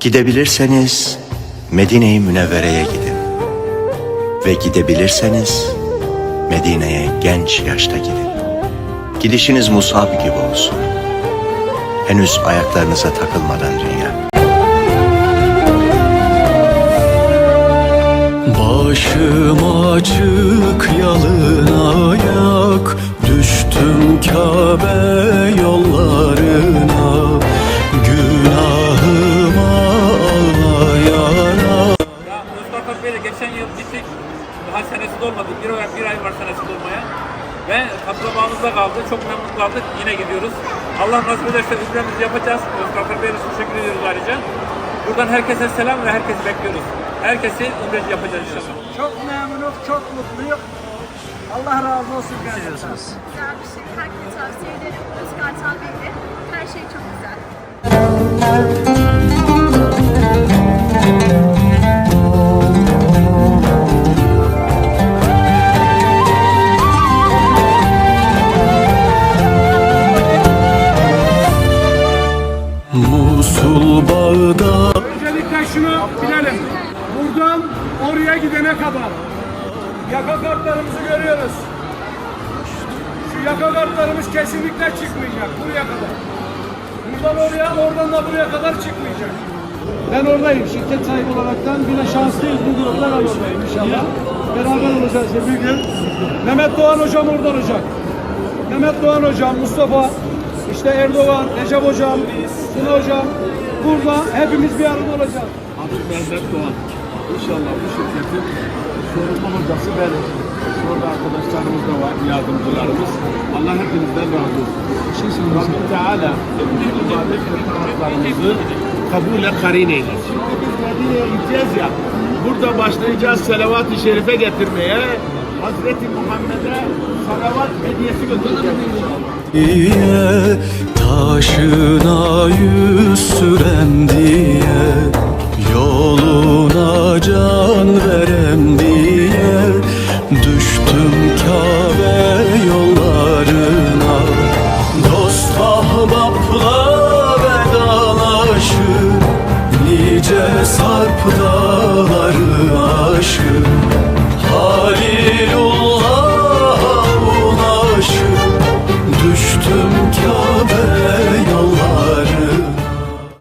Gidebilirseniz Medine-i Münevvere'ye gidin. Ve gidebilirseniz Medine'ye genç yaşta gidin. Gidişiniz Musab gibi olsun. Henüz ayaklarınıza takılmadan dünya. Başım açık yalın ayak Düştüm Kabe yollarına geçen yıl gittik. Daha senesi dolmadı. Bir ay, bir ay var senesi dolmaya. Ve kaplamamızda kaldı. Çok memnun kaldık. Yine gidiyoruz. Allah nasip ederse ümremizi yapacağız. Mustafa Bey'e teşekkür ediyoruz ayrıca. Buradan herkese selam ve herkesi bekliyoruz. Herkesi ümreci yapacağız inşallah. Çok memnunum, çok mutluyum. Allah razı olsun gerçekten. güzel bir şey. Herkese tavsiye ederim. Özkan Talbey'le. Her şey çok güzel. Bağdat Öncelikle şunu bilelim. Buradan oraya gidene kadar yaka kartlarımızı görüyoruz. Şu yaka kartlarımız kesinlikle çıkmayacak buraya kadar. Buradan oraya, oradan da buraya kadar çıkmayacak. Ben oradayım. Şirket sahibi olaraktan yine şanslıyız bu durumda ben oradayım inşallah. Beraber olacağız bir gün. Mehmet Doğan hocam oradan olacak. Mehmet Doğan hocam, Mustafa, işte Erdoğan, Recep hocam, Suna hocam. Burada hepimiz bir arada olacağız. Adı Mehmet Doğan. İnşallah bu şirketin sorumlu hocası benim. Sonra arkadaşlarımız da var, yardımcılarımız. Allah hepinizden razı olsun. Rabbim Teala bütün ibadet ve taatlarımızı kabule karin eylesin. Şimdi biz Medine'ye gideceğiz ya, burada başlayacağız selavat-ı şerife getirmeye. Hazreti Muhammed'e salavat hediyesi götüreceğiz inşallah. Taşına yüz süren Lord.